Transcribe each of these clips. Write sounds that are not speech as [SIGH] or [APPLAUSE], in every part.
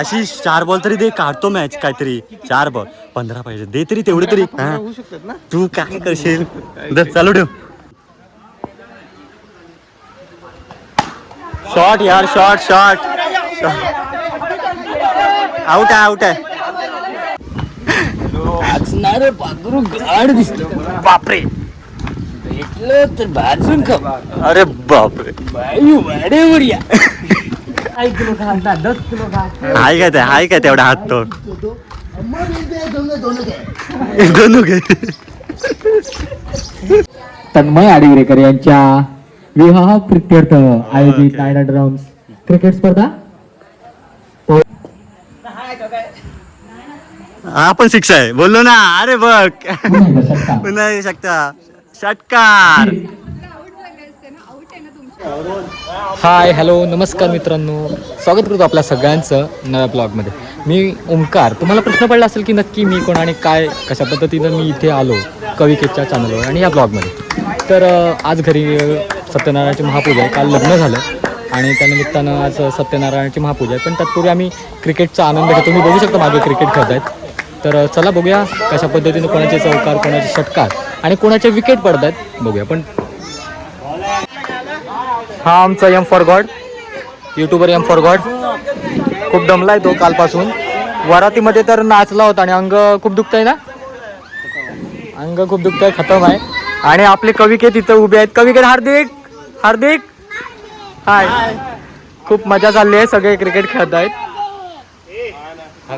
आशिष चार बॉल तरी दे काढतो मॅच काहीतरी. चार बॉल. पंधरा पाहिजे दे तरी तेवढे तरी. हा. होऊ शकतात ना? तू काय करशील? [LAUGHS] चालू ठेव. शॉट यार शॉट शॉट आउट आहे आउट आहे. पाखरू गाड दिसतो बापरे. भेटलं तर भाजून खा अरे बापरे. बाई वाड्यावर या. [LAUGHS] एक किलो खा दहा दस किलो खा हाय काय ते हाय काय तेवढा हात तो दोन तन्मय आडिवरेकर यांच्या विवाह प्रित्यर्थ आयोजित नायडा ड्रम्स क्रिकेट स्पर्धा. हा पण शिक्षा आहे. बोललो ना अरे बघ. पुन्हा शकता षटकार. हाय हॅलो नमस्कार मित्रांनो. स्वागत करतो आपल्या सगळ्यांचं नव्या ब्लॉगमध्ये. मी ओंकार. तुम्हाला प्रश्न पडला असेल की नक्की मी कोण आणि काय कशा पद्धतीनं मी इथे आलो कविकेच्या चॅनलवर आणि या ब्लॉगमध्ये. तर आज घरी सत्यनारायणाची महापूजा आहे. काल लग्न झालं आणि त्यानिमित्तानं आज सत्यनारायणाची महापूजा आहे. पण तत्पूर्वी आम्ही क्रिकेटचा आनंद घेतो. मी बघू शकतो मागे क्रिकेट खेळत आहेत. तर चला बघूया कशा पद्धतीनं कोणाचे चौकार कोणाचे षटकार आणि कोणाचे विकेट पडत आहेत. बघूया. पण हा आमचा M for God YouTuber M for God खूप दमलाय तो कालपासून. वरातीमध्ये तर नाचला होता आणि अंग खूप दुखतंय ना? अंग खूप दुखतंय खतम आहे. आणि आपले कविके तिथं उभे आहेत. कविके हार्दिक हार्दिक. हाय खूप मजा चालली आहे. सगळे क्रिकेट खेळत आहेत.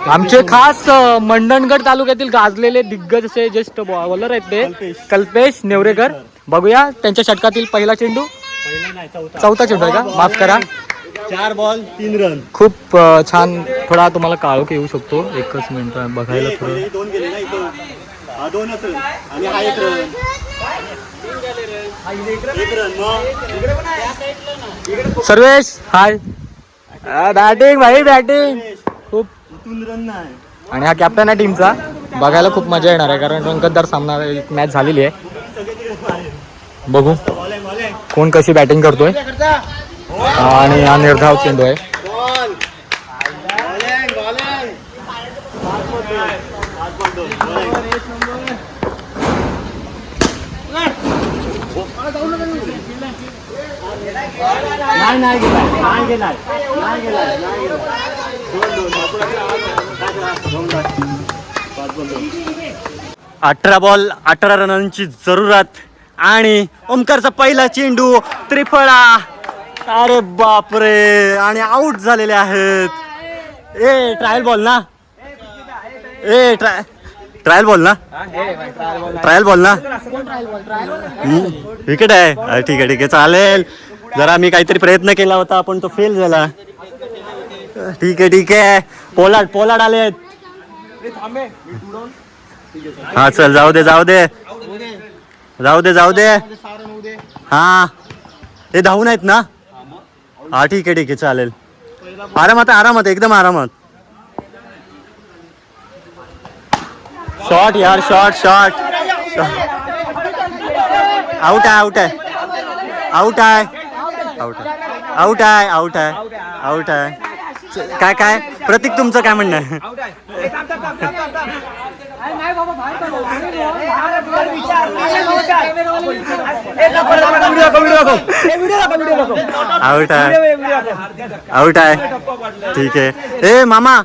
आमचे खास मंडणगड तालुक्यातील गाजलेले दिग्गज असे ज्येष्ठ बॉलर आहेत ते. कल्पेश नेवरेकर. बघूया त्यांच्या षटकातील पहिला चेंडू? चौथा. चेंडू आहे का? माफ करा. चार बॉल तीन रन. खूप छान थोडा तुम्हाला काळोख येऊ शकतो. एकच मिनिट बघायला थोडं. मग. सर्वेश हाय. बॅटिंग भाई बॅटिंग खूप. आणि हा कॅप्टन आहे टीमचा बघायला खूप मजा येणार आहे कारण रंगतदार सामना एक मॅच झालेली आहे. बघू. कोण कशी बॅटिंग करतोय? आणि हा निर्धाव चेंडू आहे. अठरा बॉल अठरा रनांची जरूरत. आणि ओमकारचा पहिला चेंडू त्रिफळा. अरे बापरे आणि आऊट झालेले आहेत. ए ट्रायल बॉल ना? ए ट्राय ट्रायल बॉल ना? ट्रायल बॉल ना? विकेट आहे. ठीक आहे ठीक आहे चालेल. जरा मी काहीतरी प्रयत्न केला होता पण तो फेल झाला. ठीक आहे ठीक आहे. पोलाड पोलाड आले आहेत. हा चल जाऊ दे जाऊ दे. जाऊ दे जाऊ दे. हा. हे धावून आहेत ना? हा ठीक आहे ठीक आहे चालेल. आरामात आरामात एकदम आरामात. शॉट यार शॉट शॉट आउट आहे आउट आहे. आउट आहे. आउट आहे. आउट आहे आउट आहे. आउट आहे. काय काय? प्रतीक तुमचं काय म्हणणं आहे? आउट आहे आउट आहे ठीक आहे ए मामा।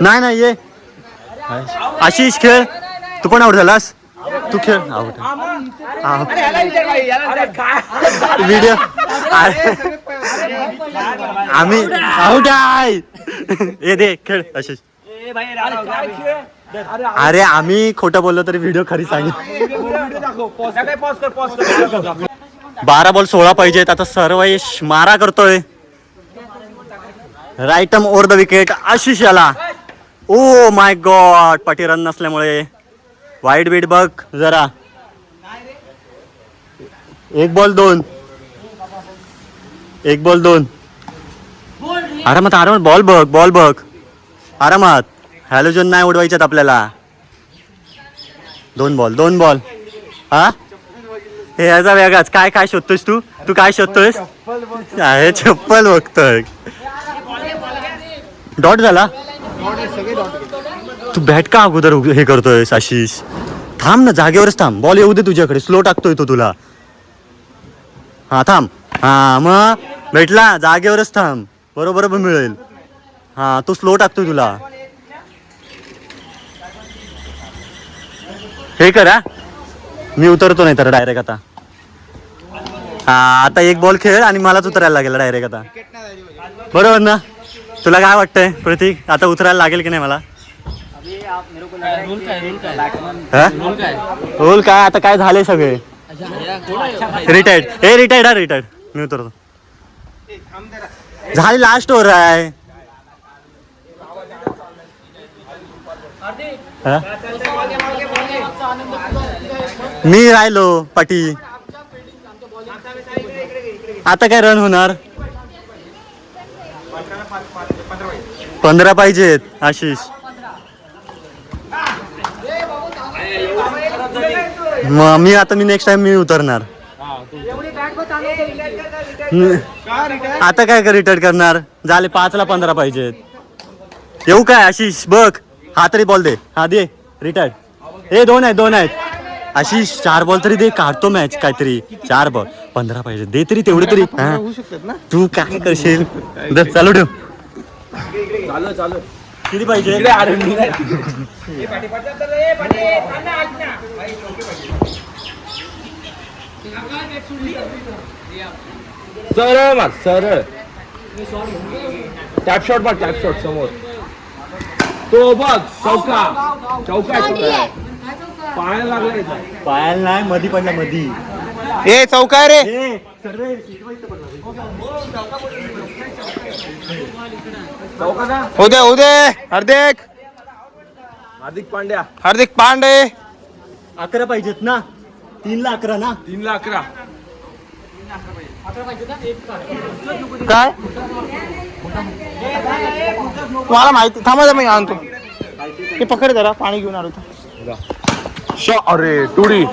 नाही नाही ये। आशिष खेळ तू पण आउट झालास तू खेळ आउट व्हिडिओ आम्ही आउट आहे ये दे खेळ आशिष। अरे आम्ही खोटं बोललो तरी व्हिडिओ खरी सांगेल बारा बॉल सोळा पाहिजेत आता सर्वेश मारा करतोय. Right arm over the wicket Ashish याला. ओ माय गॉड पाठी रन नसल्यामुळे. वाईट बीट बघ जरा. एक बॉल दोन. एक बॉल दोन. आरामात आरामात. बॉल बघ बॉल बघ. आरामात. हॅलोजन नाही उडवायच्यात आपल्याला. दोन बॉल दोन बॉल हा? हे याचा वेगळाच. काय काय शोधतोयस तू? तू काय शोधतोयस? अरे चप्पल बघतोय. डॉट झाला? तू बॅट का अगोदर उग- हे करतोय आशिष? थांब ना जागेवरच थांब. बॉल येऊ दे तुझ्याकडे. स्लो टाकतोय तो तुला. हा थांब. हा मग भेटला. जागेवरच थांब. बरोबर मिळेल. हा तो स्लो टाकतोय तुला. हे करा मी उतरतो नाही तर डायरेक्ट आता. हा आता एक बॉल खेळ आणि मलाच उतरायला लागेल डायरेक्ट आता. बरोबर ना? तुला काय वाटतंय प्रतीक? आता उतरायला लागेल की नाही मला? रोल काय आता काय झाले सगळे? रिटायर्ड हे रिटायर्ड हा रिटायर्ड मी उतरतो. झाली लास्ट ओव्हर आहे हा? मी राहिलो पाटी. आता काय रन होणार? पंधरा पाहिजेत आशिष. मग मी आता मी नेक्स्ट टाइम मी उतरणार. आता काय रिटायर्ड करणार? झाले पाचला पंधरा पाहिजेत. येऊ काय आशिष? बघ. हा तरी बॉल दे. हा दे. रिटायर्ड हे दोन आहेत दोन आहेत. अशी चार बॉल तरी दे काढतो मॅच काहीतरी. चार बॉल. पंधरा पाहिजे. दे तरी तेवढे तरी. हा. तू काय करशील? दे, चालू ठेव. किती पाहिजे? सरळ मार सरळ. टॅप शॉट मार टॅप शॉट समोर. तो बघ चौका. चौका आहे, चौका आहे. पायाला लागला याचा. पायाला नाही मधी पडला मधी. ए चौका रे. ए, सर्वे, चौका उदय हार्दिक. हार्दिक पांड्या. हार्दिक पांडे. अकरा पाहिजेत ना? तीन ला अकरा ना? तीन ला अकरा. काय? तुम्हाला माहिती थांबा जरा मी आणतो. हे पकड जरा पाणी घेऊन आलो होतो श अरे टुडी.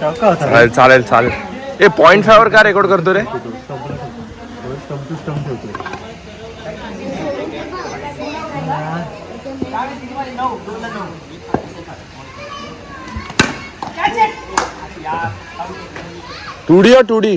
चालेल चालेल चालेल. ए पॉइंट फायवर का रेकॉर्ड करतो रे? टुडी टुडी.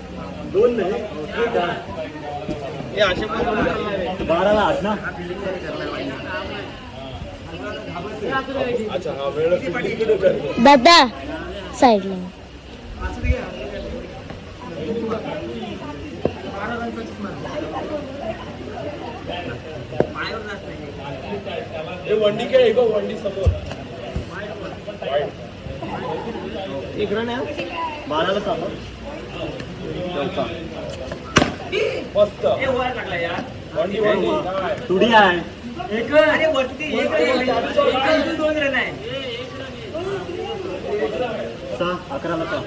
दोन नाही बाराला आठ ना? दादा साईडला. वंडी खेळ बघ वंडी समोर. बाराला सापा चौका मस्त वंडी वंडी काय तुडी आहे सहा सहा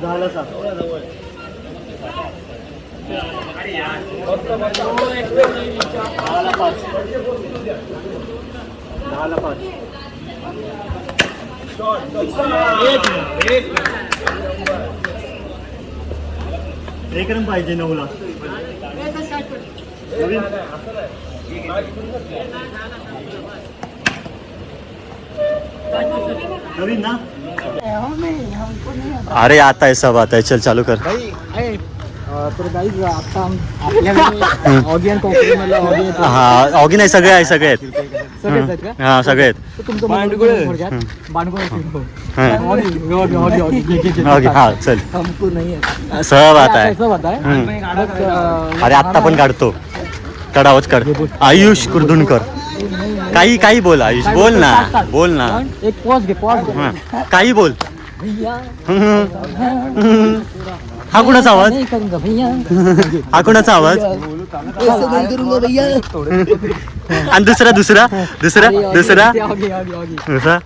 दहाला सहा दहाला पाच दहाला पाच. एक रन पाहिजे नऊला. नवीन? नवीन ना? अरे आता आहे सब आता आहे. चल चालू कर. [LAUGHS] हा ऑगी नाही सगळे आहे सगळे आहेत. सगळेच आहेत का? हा सगळे आहेत तर तुमचं बांडगुळ. बांडगुळ. हा. घे, घे, घे. हा चल. हमको नहीं है. सब आता आहे हम्म. अं, अरे आत्ता पण काढतो. काढावच काढ. आयुष कुर्दुनकर काही काही बोल आयुष. बोल ना बोल ना. एक पॉज घे पॉज घे. हा. काही बोल. भैया. हा कुणाचा आवाज हा कुणाचा आवाज? आणि दुसरा दुसरा दुसरा दुसरा. दुसरा?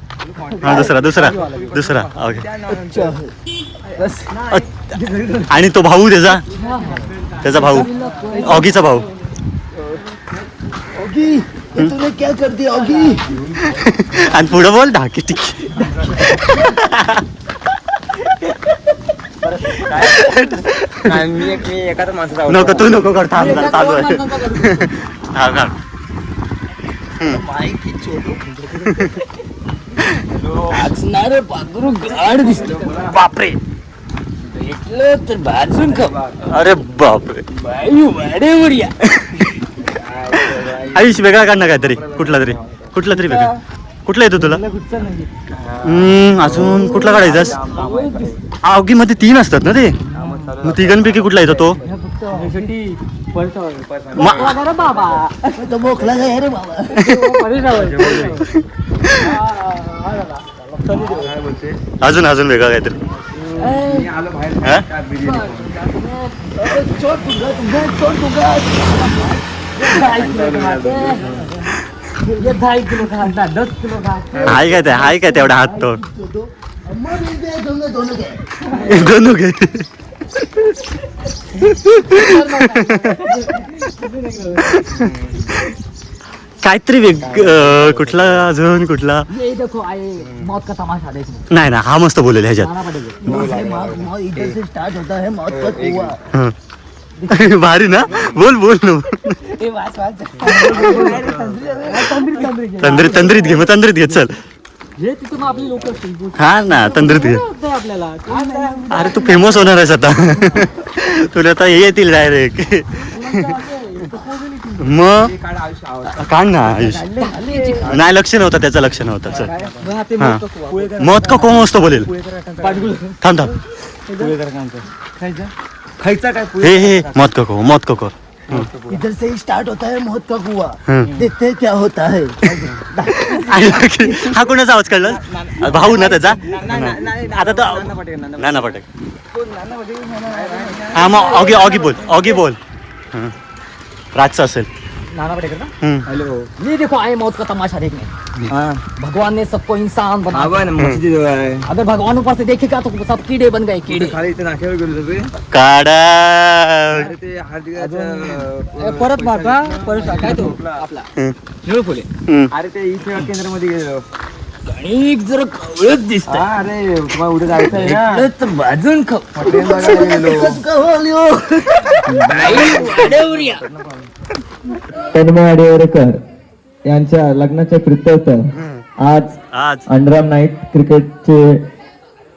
हा दुसरा दुसरा दुसरा ओके आणि तो भाऊ त्याचा? त्याचा भाऊ. ऑगीचा भाऊ. आणि पुढे बोल ढाकी टिकी. मी एक मी एकाच माणसाचा नको तू नको कर थांब जरा, चालू आहे. हा काढ वाचणार पाखरू गाड दिसतो बापरे. भेटलं तर भाजून खाऊ. अरे बापरे. बाई वाडेवर या. आयुष वेगळा काढ ना काहीतरी कुठला तरी कुठला तरी वेगळा. कुठला येतो तुला? हम्म, अजून कुठला काढायचास आवगी मध्ये तीन असतात ना ते? मग तिघांपैकी कुठला येतो तो? मा- बाबा. तो मोकला काय रे बाबा. अजून अजून वेगळा काहीतरी. हा? ये दहा एक किलो खा दहा दस किलो खा हाय काय ते हाय काय तेवढा हात तो दोन घे काहीतरी वेग अं, कुठला अजून कुठला? ये देखो आए मौत का तमाशा देखो नाही ना हा मस्त बोलेल ह्याच्यात. आना पड़ेगा मौत मौत इधर से स्टार्ट होता है मौत का कुआं हं. भारी ना? बोल बोल ना. तंद्रीत तंद्रीत घे मग तंद्रीत घे चल. हे तिथून आपली लोक असतील. हा ना तंद्रीत घे. आपल्याला? काय नाही. अरे तू फेमस होणार आहेस आता. तुला आता हे येतील डायरेक्ट मग? काढ ना आयुष. नाही लक्ष नव्हतं त्याचं लक्ष नव्हतं. चल. हा, ते हा मस्त कुवा. मत का कोण मस्त बोलेल. थांब थांब. खायचं? खायचा काय? हे हे मत का को मत का को इधर से ही स्टार्ट होता है मौत का कुआं. देखते हैं क्या होता है। आणि हा कोणाचा आवाज कळला? भाऊ ना त्याचा? आता तो नाना पटेल. हा मग ऑगी ऑगी बोल. ऑगी बोल. राजचा असेल. नाना पटेकर ना हं. ये देखो आए मौत का तमाशा देखने भगवान ने सबको इंसान बना अगर भगवान ऊपर से देखेगा तो सब कीड़े बन गए कीड़े परत मारता परत काय तो आपला. निळफुले हं. अरे ते ई सेवा केंद्रामध्ये गेलो कणिक जरा कवळत दिसत अरे तुम्हाला उद्या जायचं आहे ना तर भाजून तन्मय आडेवरेकर यांच्या लग्नाच्या प्रित्यर्थ आज आज. अंडरआर्म नाईट क्रिकेटचे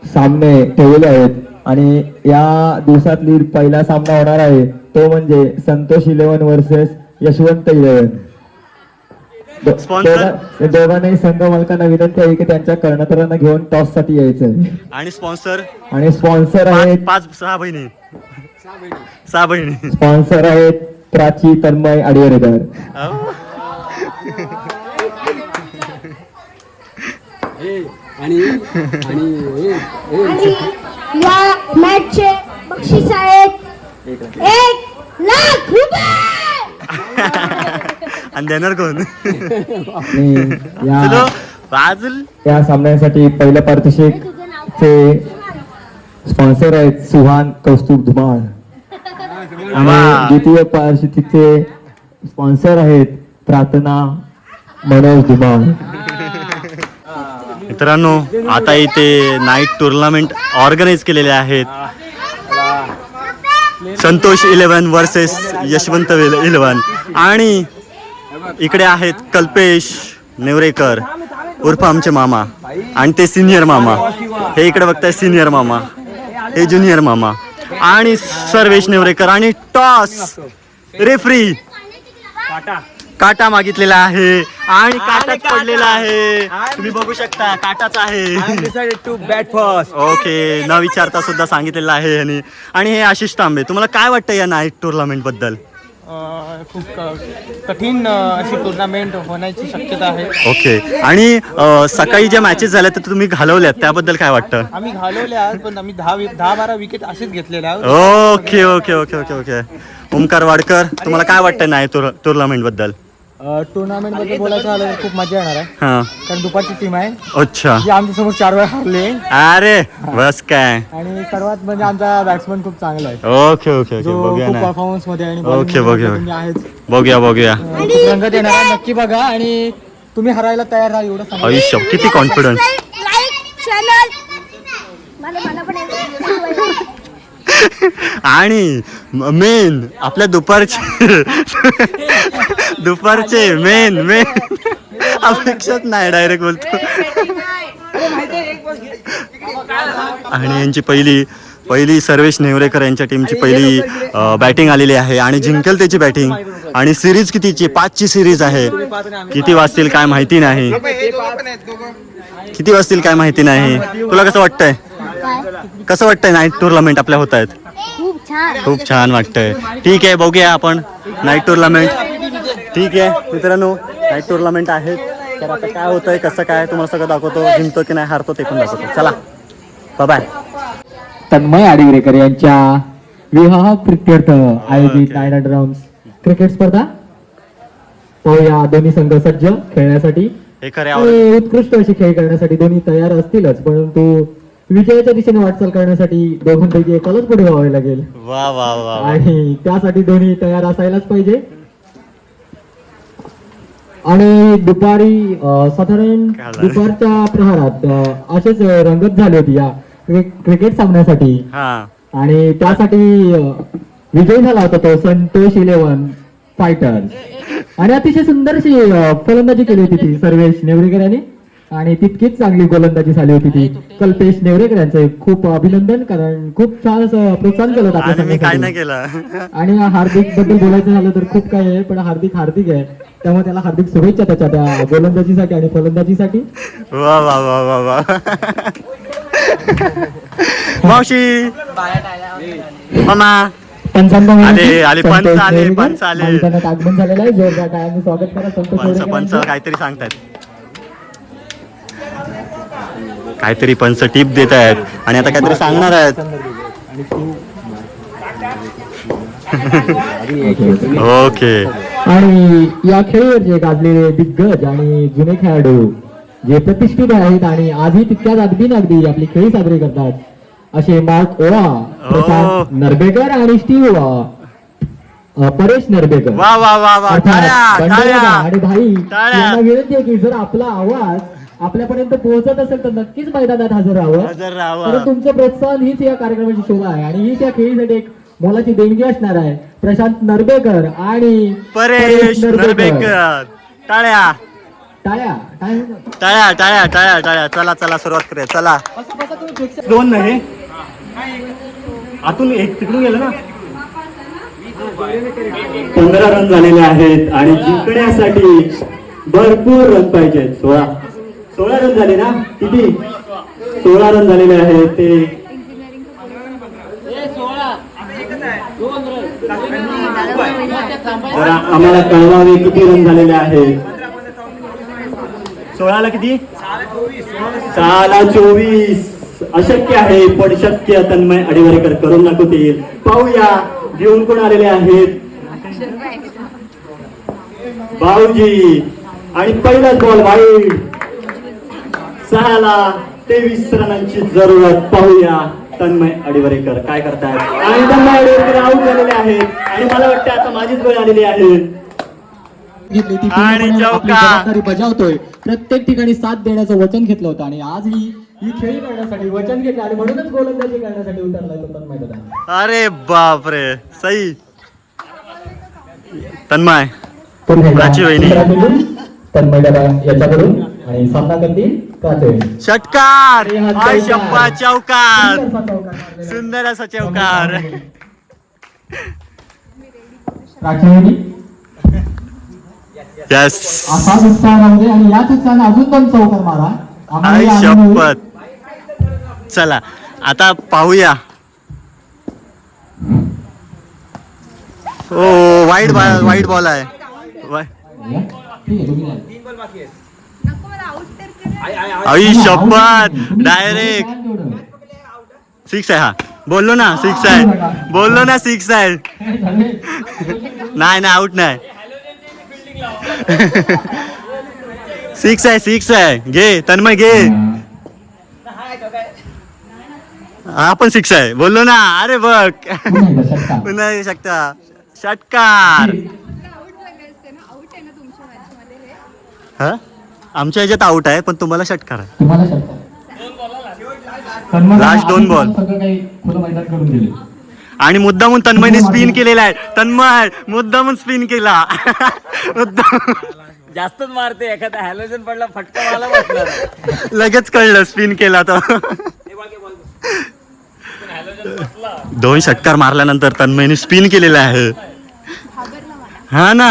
सामने ठेवले आहेत. आणि या दिवसातली पहिला सामना होणार आहे तो म्हणजे Santosh eleven versus Yashwant eleven? दोघांनाही संघ मालकांना विनंती आहे की त्यांच्या कर्णधारांना घेऊन टॉससाठी यायचं आहे आणि स्पॉन्सर आणि स्पॉन्सर आहेत पाच पाच सहा बहिणी. सहा बहिणी. स्पॉन्सर आहेत प्राची तन्मय आडिवरेकर अहो. आणि या मॅचचे बक्षीस आहेत एक लाख रुपये [LAUGHS] आणि देणार कोण या चलो बाजूल या सामन्यासाठी पहिलं पारितोषिक चे स्पॉन्सर आहेत सुहान कौस्तुभ धुमाळ. आणि द्वितीय पारितोषिकचे स्पॉन्सर आहेत प्रार्थना मनोज धुमाळ मित्रांनो आता इथे नाईट टुर्नामेंट ऑर्गनाईज केलेले आहेत. Santosh eleven versus Yashwant eleven. आणि इकडे आहेत कल्पेश नेवरेकर उर्फ आमचे मामा. आणि ते सिनियर मामा. हे इकडे बघताय सिनियर मामा. हे ज्युनियर मामा. आणि सर्वेश नेवरेकर आणि टॉस रेफरी काटा. मागितलेला आहे आणि काटाच पडलेला आहे. तुम्ही बघू शकता काटाच आहे. टू बॅट फर्स्ट ओके न विचारता सुद्धा सांगितलेलं आहे आणि हे आशिष तांबे तुम्हाला काय वाटतं या नाईट टुर्नामेंटबद्दल? खूप कठीण अशी टुर्नामेंट होण्याची शक्यता आहे. ओके. आणि अ, सकाळी ज्या मॅचेस झाल्या त्या तुम्ही घालवल्यात त्याबद्दल काय वाटतं? आम्ही घालवले पण आम्ही दहा दहा बारा विकेट असेच घेतलेले आहोत. Okay okay okay okay okay. Omkar Wadkar तुम्हाला काय वाटतं नाही टुर्नामेंटबद्दल? टुर्नामेंटबद्दल बोलायचं झालं तर खूप मजा येणार आहे. हा. कारण दुपारची टीम आहे. अच्छा. जी आमच्यासमोर चार वेळा हारली अरे बस काय. आणि सर्वात म्हणजे आमचा बॅट्समन खूप चांगला आहे. Okay okay okay. जो बघूया खूप ना. परफॉर्मन्समध्ये आणि ओके, मध्ये बघूया. तुम्ही आहेच. बघूया बघूया. खूप रंगत येणार आहे नक्की बघा. आणि तुम्ही हरायला तयार राहा एवढं सांगा. आयुष्य किती कॉन्फिडन्स लाईक चॅनल मला मला पण एक- आणि मेन आपल्या दुपारचे [LAUGHS] दुपारचे मेन मेन [LAUGHS] अपेक्षाच नाही डायरेक्ट बोलतो. आणि यांची पहिली पहिली सर्वेश नेवरेकर यांच्या टीमची पहिली बॅटिंग आलेली आहे आणि जिंकेल त्याची बॅटिंग आणि सिरीज कितीची? पाचची सिरीज आहे. किती वाजतील काय माहिती नाही. किती वाजतील काय माहिती नाही. तुला कसं वाटतंय? कसं वाटतंय नाईट टुर्नामेंट आपल्या होत आहेत? खूप छान. खूप छान वाटतंय. ठीक आहे बघूया आपण. नाईट टुर्नामेंट ठीक आहे मित्रांनो नाईट टुर्नामेंट आहे तर आता काय होतंय कसं काय तुम्हाला सगळं दाखवतो. जिंकतो की नाही हारतो ते पण दाखवतो. चला. बाय तन्मय आडिवरेकर यांच्या विवाह प्रित्यर्थ आयोजित नायडा ड्रम्स क्रिकेट स्पर्धा. तो या दोन्ही संघ सज्ज खेळण्यासाठी. हे खरे आवड आणि उत्कृष्ट अशी खेळ करण्यासाठी दोन्ही तयार असतीलच परंतु विजयाच्या दिशेने वाटचाल करण्यासाठी दोघांपैकी एकालाच पुढे व्हावे लागेल. वा वा वा वा. आणि त्यासाठी दोन्ही तयार असायलाच पाहिजे. आणि दुपारी साधारण? दुपारच्या प्रहारात असेच रंगत झाली होती या क्रि- क्रिकेट सामन्यासाठी. आणि त्यासाठी विजयी झाला होता तो संतोष इलेव्हन फायटर्स. आणि अतिशय सुंदरशी फलंदाजी केली होती ती सर्वेश नेवरेकर यांनी. आणि तितकीच चांगली गोलंदाजी झाली होती ती. कल्पेश नेवरेकर यांचं खूप अभिनंदन कारण खूप छान असं प्रोत्साहन केलं होतं आणि हार्दिकबद्दल बोलायचं झालं तर खूप काय आहे पण हार्दिक हार्दिक आहे. त्यामुळे त्याला हार्दिक शुभेच्छा त्याच्या त्या गोलंदाजीसाठी आणि फलंदाजीसाठी. वा वा वा वा वा. मावशी. मामा. पंचांना आले, आले, पंच आले, पंच आले. आगमन झालेलं आहे. जोरदार टाळ्यांनी स्वागत करा. संतोष पंच नेवरेकर पंच यांचं. काहीतरी सांगतायत. काहीतरी पंच टीप देत आहेत आणि आता काहीतरी सांगणार आहेत. [LAUGHS] ओके. आणि या खेळीवरचे गाजलेले दिग्गज आणि जुने खेळाडू जे प्रतिष्ठित आहेत आणि आजही तितक्याच अगदी अगदी आपली खेळी साजरी करतात असे मार्क ओवा प्रशांत नरबेकर आणि स्टीव्ह अ, परेश नरबेकर. आणि भाई. यांना विनंती आहे की जर आपला आवाज आपल्यापर्यंत पोहोचत असेल तर नक्कीच मैदानात हजर राहावं हजर राहावं. कारण तुमचं प्रोत्साहन हीच या कार्यक्रमाची शोभा आहे आणि हीच या खेळीसाठी एक मोलाची देणगी असणार आहे. प्रशांत नरबेकर आणि परेश नरबेकर. टाळ्या. टाळ्या. टाळ्या. टाळ्या टाळ्या टाळ्या चला चला सुरुवात करूया. चला. दोन नाही आतून एक तिकडून गेलं ना? पंधरा रन झालेले आहेत आणि जिंकण्यासाठी भरपूर रन पाहिजेत. सोळा. सोळा रन झाले ना? किती? सोळा रन झालेले आहेत ते. जरा आम्हाला कळवावे किती रन झालेले आहेत सोळाला किती? सहाला चोवीस. अशक्य आहे पण शक्य तन्मय अडिवरेकर करून दाखवतील. पाहूया घेऊन कोण आलेले आहेत? भाऊजी. आणि पहिलाच बॉल वाईट सहाला तेवीस रनांची जरूरत. पाहूया. तन्मय अडिवरेकर काय करतायत आणि तन्मय अडिवरेकर आऊट झालेले आहेत. आणि मला वाटतं आता माझीच वेळ आलेली आहे. आणि जबाबदारी बजावतोय. प्रत्येक ठिकाणी साथ देण्याचं वचन घेतलं होतं आणि आज ही ही खेळी करण्यासाठी वचन घेतलं आणि म्हणूनच गोलंदाजी करण्यासाठी उतरलाय तो तन्मय दादा अरे बापरे. सई. तन्मय. प्राची वहिनी. तन्मय दादा याच्याकडून आणि सामना करतील. षटकार. शप्पा चौकार. सुंदर असा चौकार प्राची वहिनी, यस असाच उत्साह राहू दे आणि याच उत्साहाने अजून दोन चौकार मारा. आय आम्हालाही आनंद होईल. शपथ. चला आता पाहूया. ओ वाईट बॉल वाईट बॉल आहे. वा- या, ठीक आहे, तुम्ही या. आई शपथ डायरेक्ट. सिक्स आहे हा. बोललो ना सिक्स आहे. बोललो ना सिक्स आहे? नाही नाही आउट नाही. सिक्स आहे सिक्स आहे. घे तन्मय घे. हा पण सिक्स आहे. बोललो ना. अरे बघ. पुन्हा येऊ शकता. षटकार. हा? आमच्या ह्याच्यात आउट आहे पण तुम्हाला षटकार आहे तुम्हाला षटकार Last दोन आधीच ball. सगळं काही खुलं मैदान करून दिले. आणि मुद्दामून तन्मयने स्पिन केलेला आहे. तन्मय मुद्दामून स्पिन केला. [LAUGHS] मुद्दाम जास्तच मारते एखादा हॅलोजन पडला फटका मला लगेच कळलं स्पिन केला तर दोन षटकार मारल्यानंतर तन्मयने स्पिन केलेला आहे. हा ना.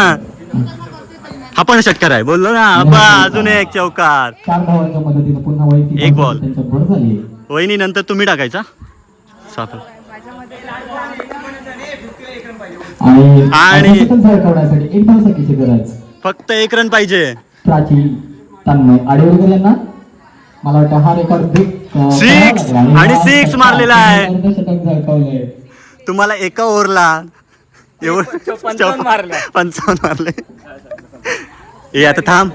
हा पण षटकार आहे. बोललो ना बा अजून एक चौकार. एक झाली. वहिनी नंतर तुम्ही टाकायचा? सात आणि फक्त एक रन पाहिजे. मला वाटतं हा रेकॉर्ड लागेल. आणि हा षटकार मारलेला आहे. तुम्हाला एका ओव्हरला एवढं पंचावन्न मारले. [LAUGHS] पंचावन्न मारले. ए आता थांब.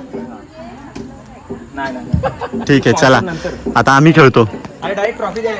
ठीक आहे चला. आता आम्ही खेळतो. अरे डायरेक्ट ट्रॉफी द्या